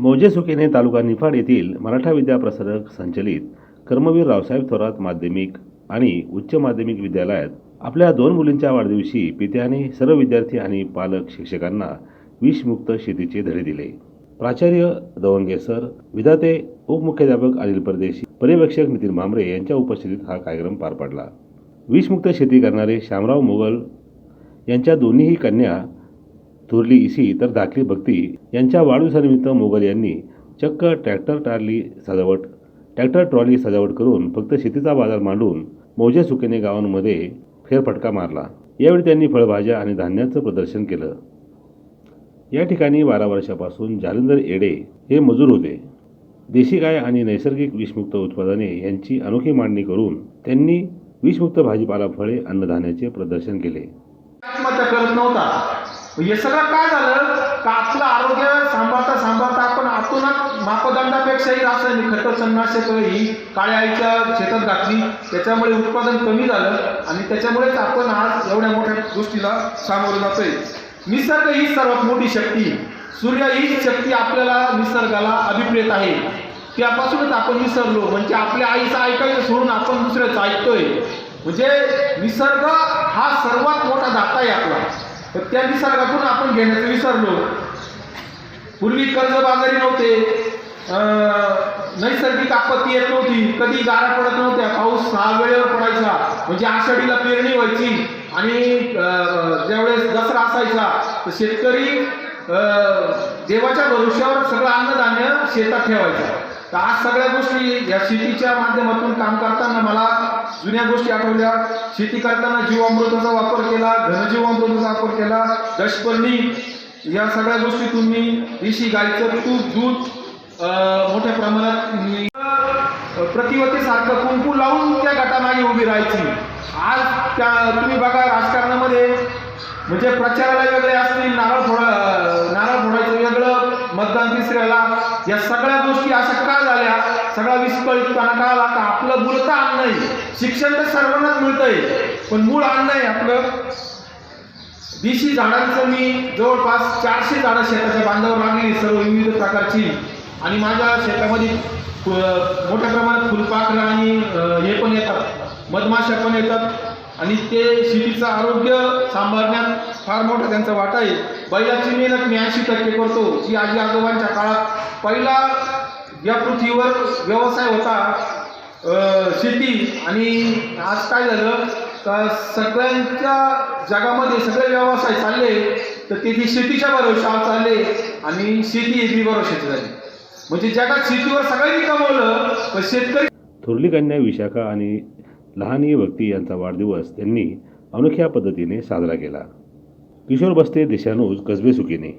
मौजे सुकेने तालुका निफाड येथील मराठा विद्या प्रसारक संचलित कर्मवीर रावसाहेब थोरात माध्यमिक आणि उच्च माध्यमिक विद्यालयात आपल्या दोन मुलींच्या वाढदिवशी पित्याने सर्व विद्यार्थी आणि पालक शिक्षकांना विषमुक्त शेतीचे धडे दिले. प्राचार्य दवंगे सर विधाते उपमुख्याध्यापक अनिल परदेशी पर्यवेक्षक नितीन भांबरे यांच्या उपस्थितीत हा कार्यक्रम पार पडला. विषमुक्त शेती करणारे श्यामराव मुघल यांच्या दोन्हीही कन्या थोरली इसी तर धाकली भक्ती यांच्या वाढदिवसानिमित्त मोगल यांनी चक्क ट्रॅक्टर ट्रॉली सजावट ट्रॅक्टर ट्रॉली सजावट करून फक्त शेतीचा बाजार मांडून मौजे सुकेने गावांमध्ये फेरफटका मारला. यावेळी त्यांनी फळभाज्या आणि धान्याचं प्रदर्शन केलं. या ठिकाणी बारा वर्षापासून जालिंदर एडे हे मजूर होते. देशी गाय आणि नैसर्गिक विषमुक्त उत्पादने यांची अनोखी मांडणी करून त्यांनी विषमुक्त भाजीपाला फळे अन्नधान्याचे प्रदर्शन केले. करत नव्हता. हे सगळं काय झालं? का आपलं आरोग्य सांभाळता सांभाळता आपण आतूनच मापदंडापेक्षाही रासायनिक खत तणनाशक ही काळ्या आईच्या शेतात घातली. त्याच्यामुळे उत्पादन कमी झालं आणि त्याच्यामुळेच आपण आज एवढ्या मोठ्या गोष्टीला सामोरं जातोय. निसर्ग ही सर्वात मोठी शक्ती. सूर्य ही शक्ती आपल्याला निसर्गाला अभिप्रेत आहे. त्यापासूनच आपण विसरलो. म्हणजे आपल्या आईचं ऐकायचं सोडून आपण दुसऱ्याचं ऐकतोय. म्हणजे निसर्ग हा सर्वात मोठा दाता आहे तर त्या निसर्गातून आपण घेण्याचं विसरलो. पूर्वी कर्जबाजारी नव्हते. अं, नैसर्गिक आपत्ती येत नव्हती. कधी गारा पडत नव्हत्या. पाऊस सहा वेळेवर पडायचा. म्हणजे आषाढीला पेरणी व्हायची. आणि ज्यावेळेस दसरा असायचा तर शेतकरी अं, देवाच्या भविष्यावर सगळं अन्नधान्य शेतात ठेवायचं. तर आज सगळ्या गोष्टी या शेतीच्या माध्यमातून काम करताना मला जुन्या गोष्टी आठवल्या. शेती करताना जीवामृताचा वापर केला घनजीवामृताचा वापर केला दशपर्णी या सगळ्या गोष्टीतून तुम्ही देशी गाईचं तूप दूध मोठ्या प्रमाणात मी सारखं कुंकू लावून त्या गटामागे उभी राहायची. आज त्या तुम्ही बघा राजकारणामध्ये म्हणजे प्रचाराला वेगळे असतील नारळ फोडा नारळ फोडायचं वेगळं मतदान तिसऱ्याला या सगळ्या गोष्टी अशा का झाल्या? सगळा विस्कळीतपणा का आला का? आपलं मुलतं अन्न आहे. शिक्षण तर सर्वांनाच मिळतंय. पण मूळ अन्न आहे आपलं. देशी झाडांचं मी जवळपास चारशे झाडं शेताच्या बांधावर लागली सर्व विविध प्रकारची. आणि माझ्या शेतामध्ये मोठ्या प्रमाणात फुलपाखरं आणि हे पण येतात. मधमाशा पण येतात. आणि ते शेतीचं आरोग्य सांभाळण्यात फार मोठा त्यांचा वाटा आहे. बैलाची मेहनत मी ऐंशी टक्के करतो. जी आजी आजोबांच्या काळात पहिला या पृथ्वीवर व्यवसाय होता. शेती आणि आज काय झालं? तर सगळ्यांच्या जगामध्ये सगळे व्यवसाय चालले तर ते ती शेतीच्या भरोशावर चालले आणि शेती ही भरोशाची झाली. म्हणजे जगात शेतीवर सगळ्यांनी कमवलं तर शेतकरी थोरली कन्या विशाखा आणि लहानी भक्ती यांचा वाढदिवस त्यांनी अनोख्या पद्धतीने साजरा केला. किशोर बस्ते दिशानूज कसबे सुकीने.